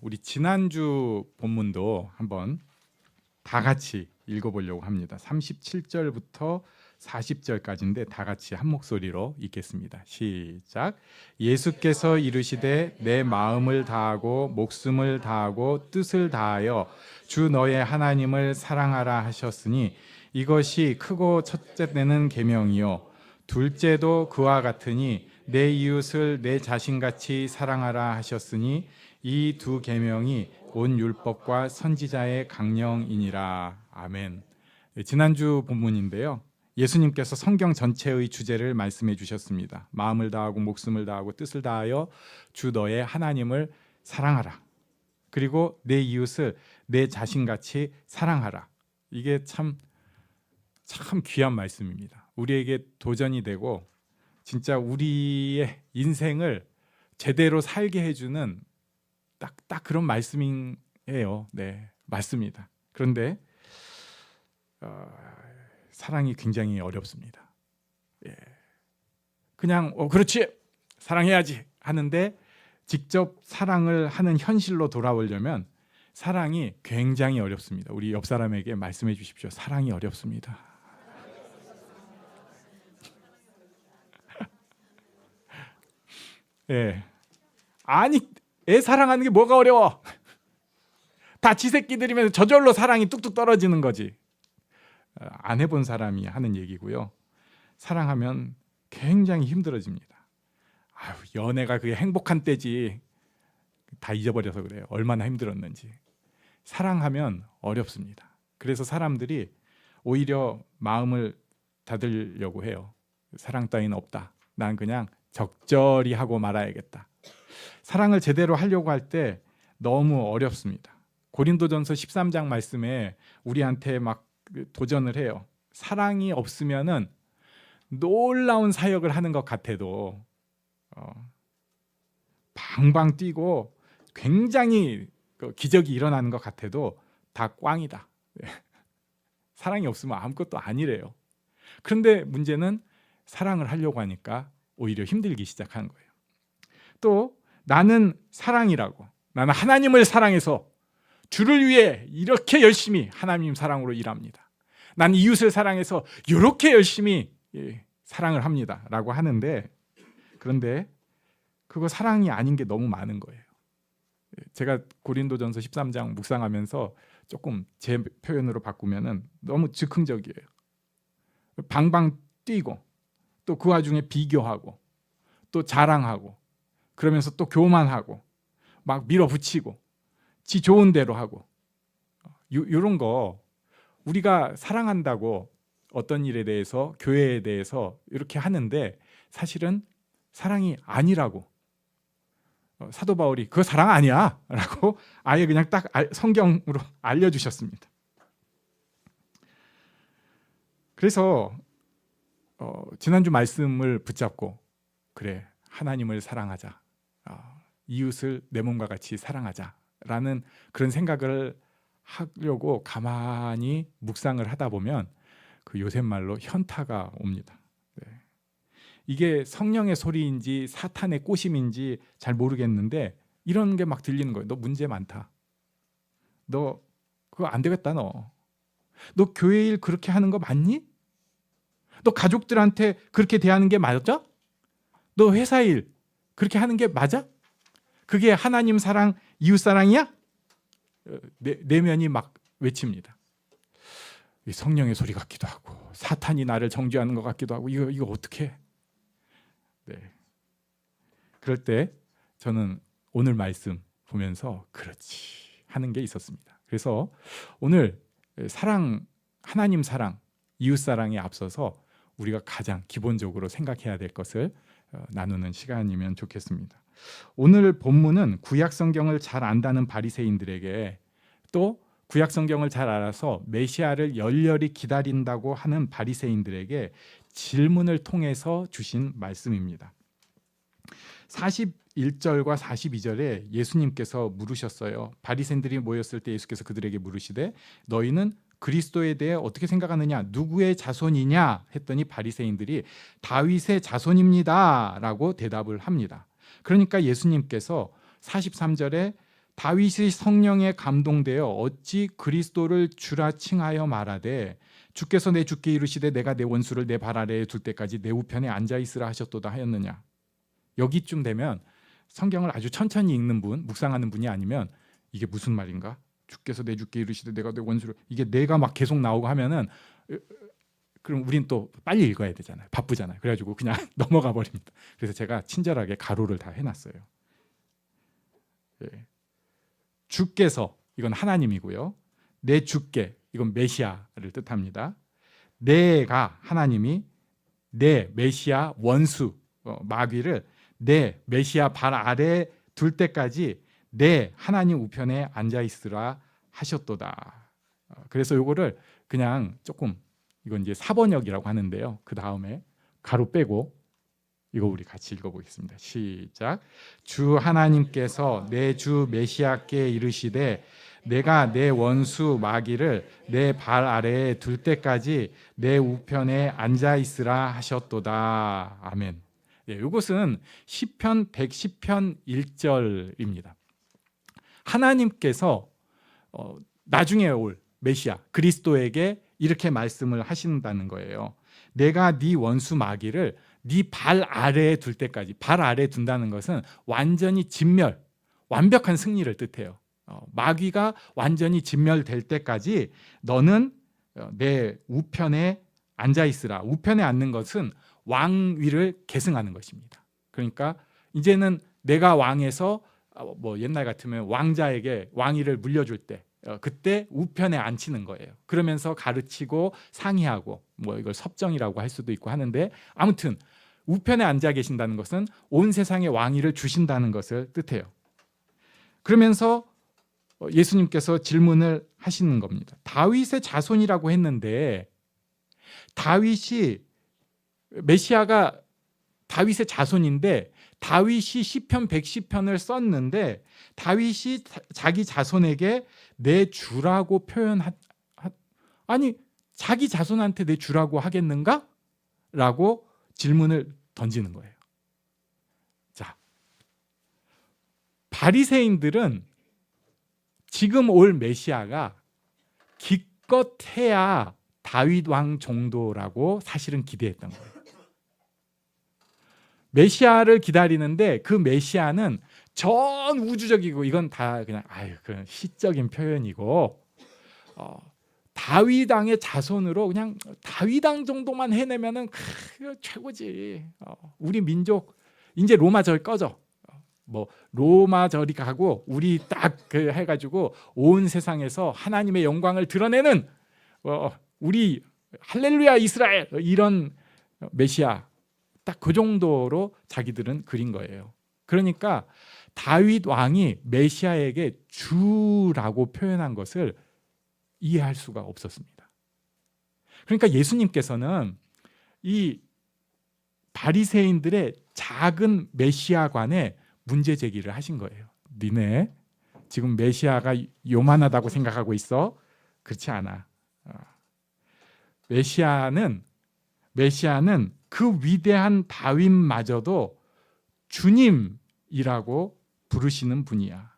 우리 지난주 본문도 한번 다 같이 읽어보려고 합니다. 37절부터 40절까지인데 다 같이 한 목소리로 읽겠습니다. 시작. 예수께서 이르시되 내 마음을 다하고 목숨을 다하고 뜻을 다하여 주 너의 하나님을 사랑하라 하셨으니 이것이 크고 첫째는 계명이요 둘째도 그와 같으니 내 이웃을 내 자신같이 사랑하라 하셨으니 이 두 계명이 온 율법과 선지자의 강령이니라. 아멘. 네, 지난주 본문인데요. 예수님께서 성경 전체의 주제를 말씀해 주셨습니다. 마음을 다하고 목숨을 다하고 뜻을 다하여 주 너의 하나님을 사랑하라. 그리고 내 이웃을 내 자신같이 사랑하라. 이게 참 참 귀한 말씀입니다. 우리에게 도전이 되고 진짜 우리의 인생을 제대로 살게 해주는 딱 딱 그런 말씀이에요. 네, 맞습니다. 그런데 어, 사랑이 굉장히 어렵습니다. 예. 그냥 어, 그렇지 사랑해야지 하는데 직접 사랑을 하는 현실로 돌아오려면 사랑이 굉장히 어렵습니다. 우리 옆 사람에게 말씀해 주십시오. 사랑이 어렵습니다. 예. 아니 애 사랑하는 게 뭐가 어려워? 다 지 새끼들이면 저절로 사랑이 뚝뚝 떨어지는 거지. 어, 안 해본 사람이 하는 얘기고요. 사랑하면 굉장히 힘들어집니다. 아유, 연애가 그게 행복한 때지. 다 잊어버려서 그래요. 얼마나 힘들었는지. 사랑하면 어렵습니다. 그래서 사람들이 오히려 마음을 닫으려고 해요. 사랑 따위는 없다. 난 그냥 적절히 하고 말아야겠다. 사랑을 제대로 하려고 할 때 너무 어렵습니다. 고린도전서 13장 말씀에 우리한테 막 도전을 해요. 사랑이 없으면은 놀라운 사역을 하는 것 같아도 어, 방방 뛰고 굉장히 그 기적이 일어나는 것 같아도 다 꽝이다. 사랑이 없으면 아무것도 아니래요. 그런데 문제는 사랑을 하려고 하니까 오히려 힘들기 시작하는 거예요. 또 나는 사랑이라고 나는 하나님을 사랑해서 주를 위해 이렇게 열심히 하나님 사랑으로 일합니다. 난 이웃을 사랑해서 이렇게 열심히 예, 사랑을 합니다 라고 하는데 그런데 그거 사랑이 아닌 게 너무 많은 거예요. 예, 제가 고린도전서 13장 묵상하면서 조금 제 표현으로 바꾸면은 너무 즉흥적이에요. 방방 뛰고 또 그 와중에 비교하고 또 자랑하고 그러면서 또 교만하고 막 밀어붙이고 지 좋은 대로 하고. 이런 거 우리가 사랑한다고 어떤 일에 대해서 교회에 대해서 이렇게 하는데 사실은 사랑이 아니라고. 어, 사도 바울이 그거 사랑 아니야라고 아예 그냥 딱 알- 성경으로 알려주셨습니다. 그래서 어, 지난주 말씀을 붙잡고 그래 하나님을 사랑하자. 어, 이웃을 내 몸과 같이 사랑하자라는 그런 생각을 하려고 가만히 묵상을 하다 보면 그 요새 말로 현타가 옵니다. 네. 이게 성령의 소리인지 사탄의 꼬심인지 잘 모르겠는데 이런 게 막 들리는 거예요. 너 문제 많다. 너 그거 안 되겠다 너. 너 교회 일 그렇게 하는 거 맞니? 너 가족들한테 그렇게 대하는 게 맞아? 너 회사 일 그렇게 하는 게 맞아? 그게 하나님 사랑, 이웃 사랑이야? 어, 내, 내면이 막 외칩니다. 이 성령의 소리 같기도 하고 사탄이 나를 정죄하는 것 같기도 하고 이거 이거 어떻게? 네. 그럴 때 저는 오늘 말씀 보면서 그렇지 하는 게 있었습니다. 그래서 오늘 사랑 하나님 사랑 이웃 사랑에 앞서서 우리가 가장 기본적으로 생각해야 될 것을 어, 나누는 시간이면 좋겠습니다. 오늘 본문은 구약 성경을 잘 안다는 바리새인들에게 또 구약 성경을 잘 알아서 메시아를 열렬히 기다린다고 하는 바리새인들에게 질문을 통해서 주신 말씀입니다. 41절과 42절에 예수님께서 물으셨어요. 바리새인들이 모였을 때 예수께서 그들에게 물으시되 너희는 그리스도에 대해 어떻게 생각하느냐 누구의 자손이냐 했더니 바리새인들이 다윗의 자손입니다라고 대답을 합니다. 그러니까 예수님께서 43절에 다윗이 성령에 감동되어 어찌 그리스도를 주라 칭하여 말하되 주께서 내 주께 이르시되 내가 내 원수를 내 발 아래에 둘 때까지 내 우편에 앉아 있으라 하셨도다 하였느냐. 여기쯤 되면 성경을 아주 천천히 읽는 분, 묵상하는 분이 아니면 이게 무슨 말인가? 주께서 내 주께 이르시되 내가 내 원수를 이게 내가 막 계속 나오고 하면은 으, 그럼 우린 또 빨리 읽어야 되잖아요. 바쁘잖아요. 그래가지고 그냥 넘어가 버립니다. 그래서 제가 친절하게 가로를 다 해놨어요. 예. 주께서 이건 하나님이고요. 내 주께 이건 메시아를 뜻합니다. 내가 하나님이 내 메시아 원수 어, 마귀를 내 메시아 발 아래 둘 때까지 내 하나님 우편에 앉아 있으라 하셨도다. 어, 그래서 요거를 그냥 조금 이건 이제 사번역이라고 하는데요. 그 다음에 가로 빼고 이거 우리 같이 읽어보겠습니다. 시작. 주 하나님께서 내 주 메시아께 이르시되 내가 내 원수 마귀를 내 발 아래에 둘 때까지 내 우편에 앉아 있으라 하셨도다. 아멘. 예, 이것은 시편 110편 1절입니다. 하나님께서 어, 나중에 올 메시아 그리스도에게 이렇게 말씀을 하신다는 거예요. 내가 네 원수 마귀를 네 발 아래에 둘 때까지 발 아래에 둔다는 것은 완전히 진멸, 완벽한 승리를 뜻해요. 어, 마귀가 완전히 진멸될 때까지 너는 어, 내 우편에 앉아 있으라. 우편에 앉는 것은 왕위를 계승하는 것입니다. 그러니까 이제는 내가 왕에서 어, 뭐 옛날 같으면 왕자에게 왕위를 물려줄 때 어, 그때 우편에 앉히는 거예요. 그러면서 가르치고 상의하고 뭐 이걸 섭정이라고 할 수도 있고 하는데 아무튼 우편에 앉아 계신다는 것은 온 세상의 왕위를 주신다는 것을 뜻해요. 그러면서 어, 예수님께서 질문을 하시는 겁니다. 다윗의 자손이라고 했는데 다윗이 메시아가 다윗의 자손인데 다윗이 시편 110편을 썼는데 다윗이 자기 자손에게 내 주라고 표현한 아니 자기 자손한테 내 주라고 하겠는가? 라고 질문을 던지는 거예요. 자. 바리새인들은 지금 올 메시아가 기껏해야 다윗 왕 정도라고 사실은 기대했던 거예요. 메시아를 기다리는데 그 메시아는 전 우주적이고 이건 다 그냥 아유 그 시적인 표현이고 어, 다윗 왕의 자손으로 그냥 다윗 왕 정도만 해내면은 그 최고지. 어, 우리 민족 이제 로마절 꺼져. 어, 뭐 로마절이 가고 우리 딱 그 해가지고 온 세상에서 하나님의 영광을 드러내는 어, 우리 할렐루야 이스라엘 이런 메시아 딱 그 정도로 자기들은 그린 거예요. 그러니까 다윗 왕이 메시아에게 주라고 표현한 것을 이해할 수가 없었습니다. 그러니까 예수님께서는 이 바리새인들의 작은 메시아관에 문제 제기를 하신 거예요. 니네 지금 메시아가 요만하다고 생각하고 있어? 그렇지 않아. 어. 메시아는 메시아는 그 위대한 다윗마저도 주님이라고 부르시는 분이야.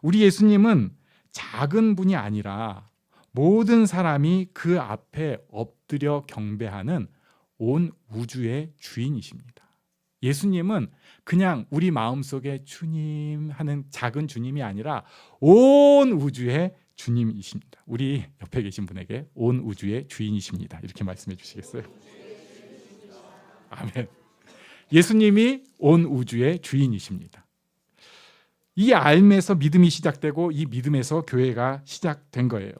우리 예수님은 작은 분이 아니라 모든 사람이 그 앞에 엎드려 경배하는 온 우주의 주인이십니다. 예수님은 그냥 우리 마음속에 주님 하는 작은 주님이 아니라 온 우주의 주님이십니다. 우리 옆에 계신 분에게 온 우주의 주인이십니다. 이렇게 말씀해 주시겠어요? 아멘. 예수님이 온 우주의 주인이십니다. 이 알에서 믿음이 시작되고 이 믿음에서 교회가 시작된 거예요.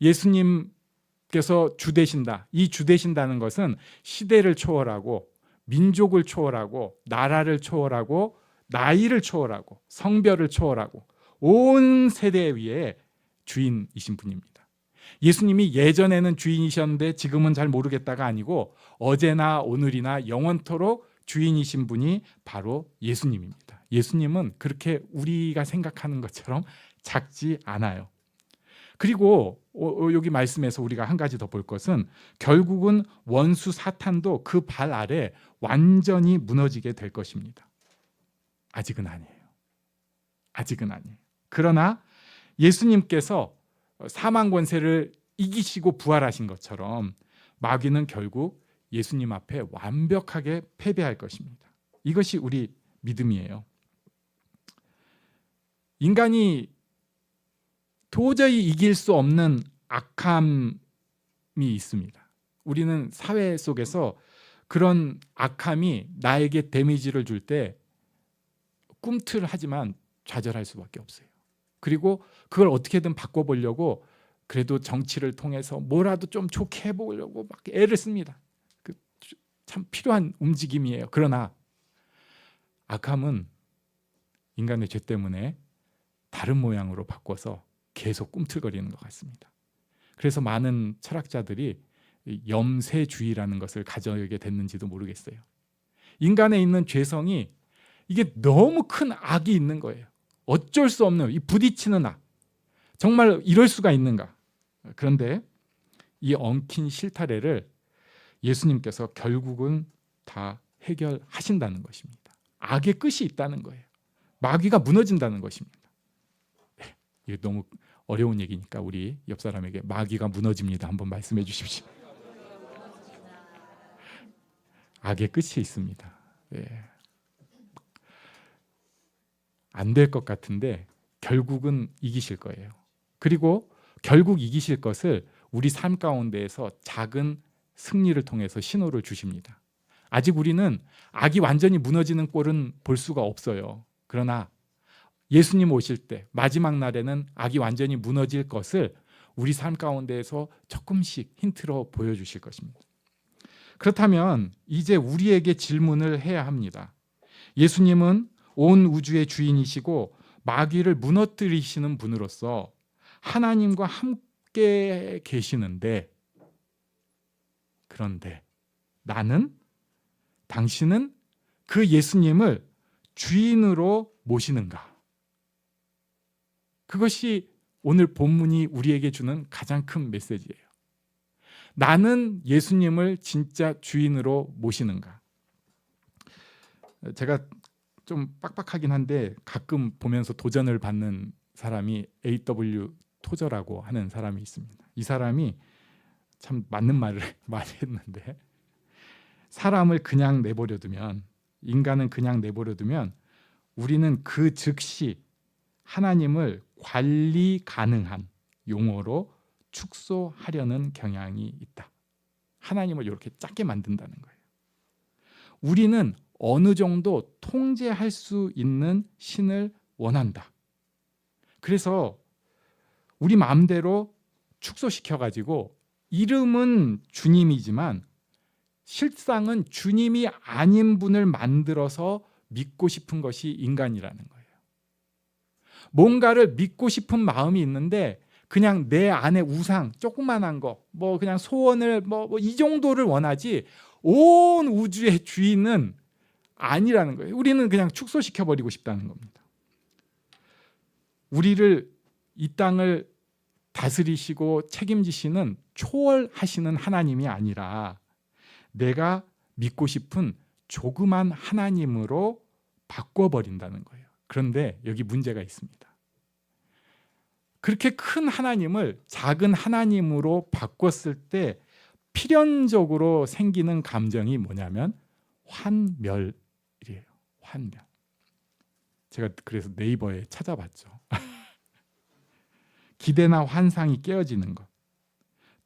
예수님께서 주 되신다. 이 주 되신다는 것은 시대를 초월하고 민족을 초월하고 나라를 초월하고 나이를 초월하고 성별을 초월하고 온 세대 위에 주인이신 분입니다. 예수님이 예전에는 주인이셨는데 지금은 잘 모르겠다가 아니고 어제나 오늘이나 영원토록 주인이신 분이 바로 예수님입니다. 예수님은 그렇게 우리가 생각하는 것처럼 작지 않아요. 그리고 여기 말씀에서 우리가 한 가지 더 볼 것은 결국은 원수 사탄도 그 발 아래 완전히 무너지게 될 것입니다. 아직은 아니에요. 아직은 아니에요. 그러나 예수님께서 사망 권세를 이기시고 부활하신 것처럼 마귀는 결국 예수님 앞에 완벽하게 패배할 것입니다. 이것이 우리 믿음이에요. 인간이 도저히 이길 수 없는 악함이 있습니다. 우리는 사회 속에서 그런 악함이 나에게 데미지를 줄 때 꿈틀하지만 좌절할 수밖에 없어요. 그리고 그걸 어떻게든 바꿔보려고 그래도 정치를 통해서 뭐라도 좀 좋게 해보려고 막 애를 씁니다. 그 참 필요한 움직임이에요. 그러나 악함은 인간의 죄 때문에 다른 모양으로 바꿔서 계속 꿈틀거리는 것 같습니다. 그래서 많은 철학자들이 염세주의라는 것을 가져게 됐는지도 모르겠어요. 인간에 있는 죄성이 이게 너무 큰 악이 있는 거예요. 어쩔 수 없는 이 부딪히는 악. 정말 이럴 수가 있는가? 그런데 이 엉킨 실타래를 예수님께서 결국은 다 해결하신다는 것입니다. 악의 끝이 있다는 거예요. 마귀가 무너진다는 것입니다. 네, 이게 너무 어려운 얘기니까 우리 옆 사람에게 마귀가 무너집니다. 한번 말씀해 주십시오. 악의 끝이 있습니다. 예. 안 될 것 같은데 결국은 이기실 거예요. 그리고 결국 이기실 것을 우리 삶 가운데에서 작은 승리를 통해서 신호를 주십니다. 아직 우리는 악이 완전히 무너지는 꼴은 볼 수가 없어요. 그러나 예수님 오실 때 마지막 날에는 악이 완전히 무너질 것을 우리 삶 가운데에서 조금씩 힌트로 보여주실 것입니다. 그렇다면 이제 우리에게 질문을 해야 합니다. 예수님은 온 우주의 주인이시고 마귀를 무너뜨리시는 분으로서 하나님과 함께 계시는데 그런데 나는 당신은 그 예수님을 주인으로 모시는가? 그것이 오늘 본문이 우리에게 주는 가장 큰 메시지예요. 나는 예수님을 진짜 주인으로 모시는가? 제가 좀 빡빡하긴 한데 가끔 보면서 도전을 받는 사람이 A.W. 토저라고 하는 사람이 있습니다. 이 사람이 참 맞는 말을 많이 했는데 사람을 그냥 내버려 두면 인간은 그냥 내버려 두면 우리는 그 즉시 하나님을 관리 가능한 용어로 축소하려는 경향이 있다. 하나님을 이렇게 작게 만든다는 거예요. 우리는 어느 정도 통제할 수 있는 신을 원한다. 그래서 우리 마음대로 축소시켜 가지고 이름은 주님이지만 실상은 주님이 아닌 분을 만들어서 믿고 싶은 것이 인간이라는 거예요. 뭔가를 믿고 싶은 마음이 있는데 그냥 내 안에 우상 조그만한 거, 뭐 그냥 소원을 뭐 이 정도를 원하지 온 우주의 주인은 아니라는 거예요. 우리는 그냥 축소시켜 버리고 싶다는 겁니다. 우리를 이 땅을 다스리시고 책임지시는 초월하시는 하나님이 아니라 내가 믿고 싶은 조그만 하나님으로 바꿔버린다는 거예요. 그런데 여기 문제가 있습니다. 그렇게 큰 하나님을 작은 하나님으로 바꿨을 때 필연적으로 생기는 감정이 뭐냐면 환멸이에요. 환멸. 제가 그래서 네이버에 찾아봤죠. 기대나 환상이 깨어지는 것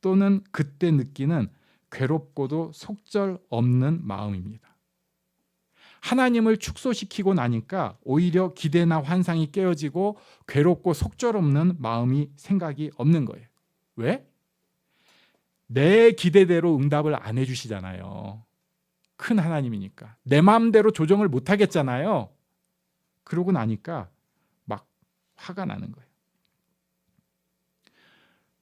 또는 그때 느끼는 괴롭고도 속절 없는 마음입니다. 하나님을 축소시키고 나니까 오히려 기대나 환상이 깨어지고 괴롭고 속절 없는 마음이 생각이 없는 거예요. 왜? 내 기대대로 응답을 안 해주시잖아요. 큰 하나님이니까. 내 마음대로 조정을 못 하겠잖아요. 그러고 나니까 막 화가 나는 거예요.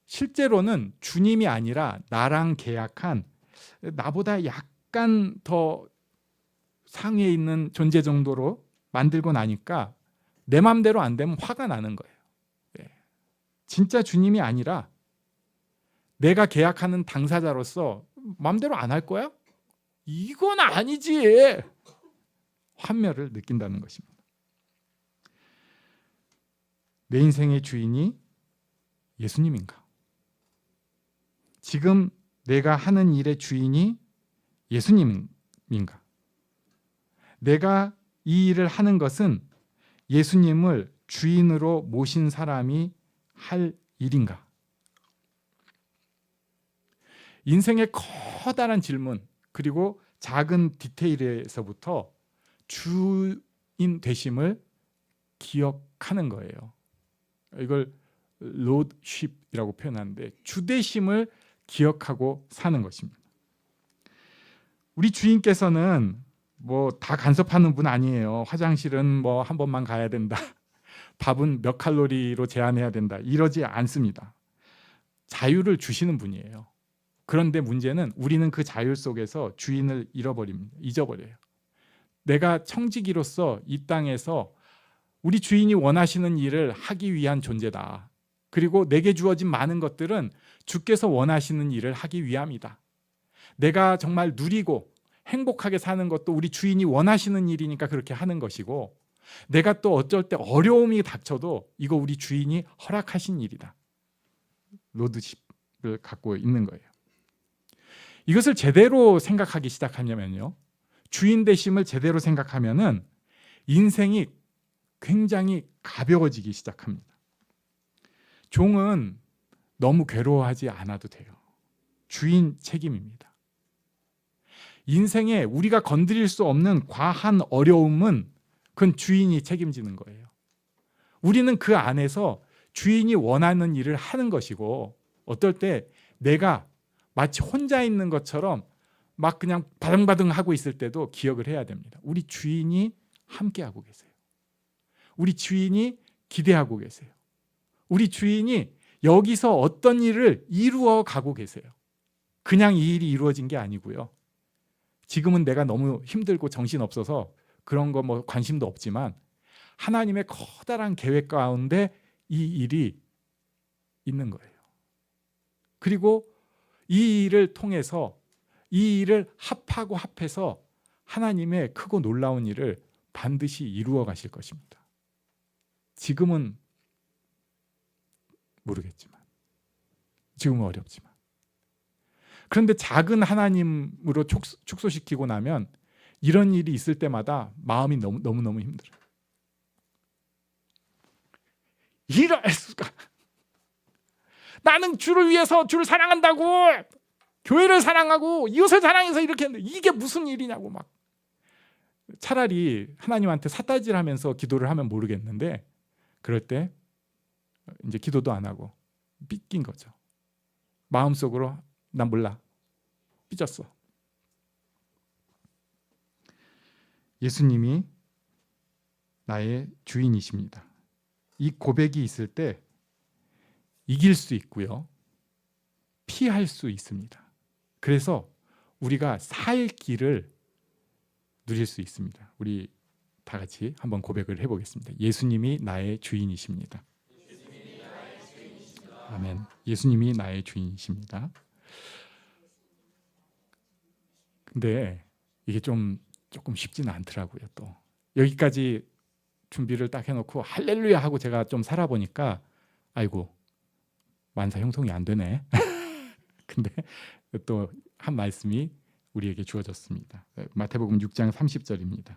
실제로는 주님이 아니라 나랑 계약한 나보다 약간 더 상위에 있는 존재 정도로 만들고 나니까 내 마음대로 안 되면 화가 나는 거예요. 예. 진짜 주님이 아니라 내가 계약하는 당사자로서 마음대로 안 할 거야? 이건 아니지. 환멸을 느낀다는 것입니다. 내 인생의 주인이 예수님인가? 지금 내가 하는 일의 주인이 예수님인가? 내가 이 일을 하는 것은 예수님을 주인으로 모신 사람이 할 일인가? 인생의 커다란 질문 그리고 작은 디테일에서부터 주인 되심을 기억하는 거예요. 이걸 로드십이라고 표현하는데 주대심을 기억하고 사는 것입니다. 우리 주인께서는 뭐 다 간섭하는 분 아니에요. 화장실은 뭐 한 번만 가야 된다. 밥은 몇 칼로리로 제한해야 된다. 이러지 않습니다. 자유를 주시는 분이에요. 그런데 문제는 우리는 그 자율 속에서 주인을 잃어버립니다. 잊어버려요. 내가 청지기로서 이 땅에서 우리 주인이 원하시는 일을 하기 위한 존재다. 그리고 내게 주어진 많은 것들은 주께서 원하시는 일을 하기 위함이다. 내가 정말 누리고 행복하게 사는 것도 우리 주인이 원하시는 일이니까 그렇게 하는 것이고 내가 또 어쩔 때 어려움이 닥쳐도 이거 우리 주인이 허락하신 일이다. 로드십을 갖고 있는 거예요. 이것을 제대로 생각하기 시작하냐면요. 주인 되심을 제대로 생각하면은 인생이 굉장히 가벼워지기 시작합니다. 종은 너무 괴로워하지 않아도 돼요. 주인 책임입니다. 인생에 우리가 건드릴 수 없는 과한 어려움은 그건 주인이 책임지는 거예요. 우리는 그 안에서 주인이 원하는 일을 하는 것이고 어떨 때 내가 마치 혼자 있는 것처럼 막 그냥 바등바등 하고 있을 때도 기억을 해야 됩니다. 우리 주인이 함께 하고 계세요. 우리 주인이 기대하고 계세요. 우리 주인이 여기서 어떤 일을 이루어 가고 계세요. 그냥 이 일이 이루어진 게 아니고요. 지금은 내가 너무 힘들고 정신 없어서 그런 거 뭐 관심도 없지만 하나님의 커다란 계획 가운데 이 일이 있는 거예요. 그리고 이 일을 통해서 이 일을 합하고 합해서 하나님의 크고 놀라운 일을 반드시 이루어 가실 것입니다. 지금은 모르겠지만 지금은 어렵지만 그런데 작은 하나님으로 축소, 시키고 나면 이런 일이 있을 때마다 마음이 너무 너무 너무 힘들어요. 이럴 수가. 나는 주를 위해서 주를 사랑한다고 교회를 사랑하고 이웃을 사랑해서 이렇게 했는데 이게 무슨 일이냐고 막 차라리 하나님한테 사따질하면서 기도를 하면 모르겠는데 그럴 때 이제 기도도 안 하고 삐낀 거죠. 마음속으로 난 몰라 삐졌어. 예수님이 나의 주인이십니다. 이 고백이 있을 때 이길 수 있고요. 피할 수 있습니다. 그래서 우리가 살 길을 누릴 수 있습니다. 우리 다 같이 한번 고백을 해보겠습니다. 예수님이 나의 주인이십니다. 아멘. 예수님이 나의 주인이십니다. 근데 이게 좀 조금 쉽지는 않더라고요. 또 여기까지 준비를 딱 해놓고 할렐루야 하고 제가 좀 살아보니까 아이고 만사 형성이 안 되네. 근데 또 한 말씀이 우리에게 주어졌습니다. 마태복음 6장 30절입니다.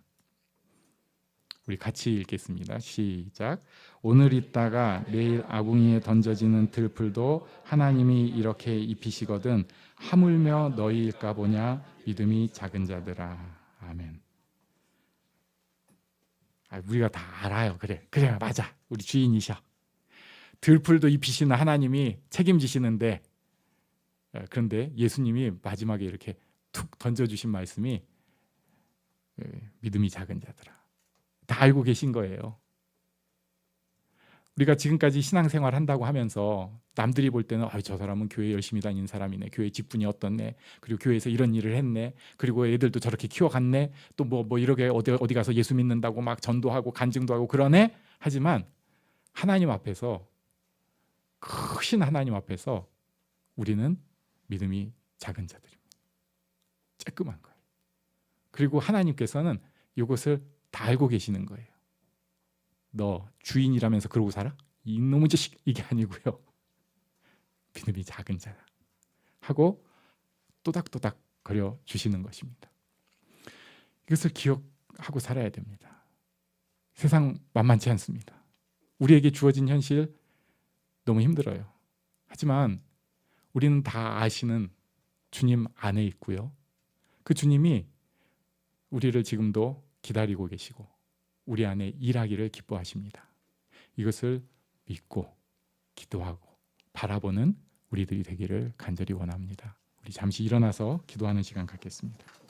우리 같이 읽겠습니다. 시작. 오늘 있다가 내일 아궁이에 던져지는 들풀도 하나님이 이렇게 입히시거든 하물며 너희일까 보냐 믿음이 작은 자들아. 아멘. 아, 우리가 다 알아요. 그래, 그래, 맞아. 우리 주인이셔. 들풀도 입히시는 하나님이 책임지시는데 어, 그런데 예수님이 마지막에 이렇게 툭 던져주신 말씀이 예, 믿음이 작은 자들아 다 알고 계신 거예요. 우리가 지금까지 신앙생활 한다고 하면서 남들이 볼 때는 아, 저 사람은 교회 열심히 다니는 사람이네. 교회 직분이 어떻네. 그리고 교회에서 이런 일을 했네. 그리고 애들도 저렇게 키워갔네. 또 뭐뭐 뭐 이렇게 어디 어디 가서 예수 믿는다고 막 전도하고 간증도 하고 그러네. 하지만 하나님 앞에서 크신 하나님 앞에서 우리는 믿음이 작은 자들입니다. 쬐끔한 거예요. 그리고 하나님께서는 이것을 다 알고 계시는 거예요. 너 주인이라면서 그러고 살아? 이놈의 자식 이게 아니고요. 믿음이 작은 자라 하고 또닥또닥 거려 주시는 것입니다. 이것을 기억하고 살아야 됩니다. 세상 만만치 않습니다. 우리에게 주어진 현실 너무 힘들어요. 하지만 우리는 다 아시는 주님 안에 있고요. 그 주님이 우리를 지금도 기다리고 계시고 우리 안에 일하기를 기뻐하십니다. 이것을 믿고 기도하고 바라보는 우리들이 되기를 간절히 원합니다. 우리 잠시 일어나서 기도하는 시간 갖겠습니다.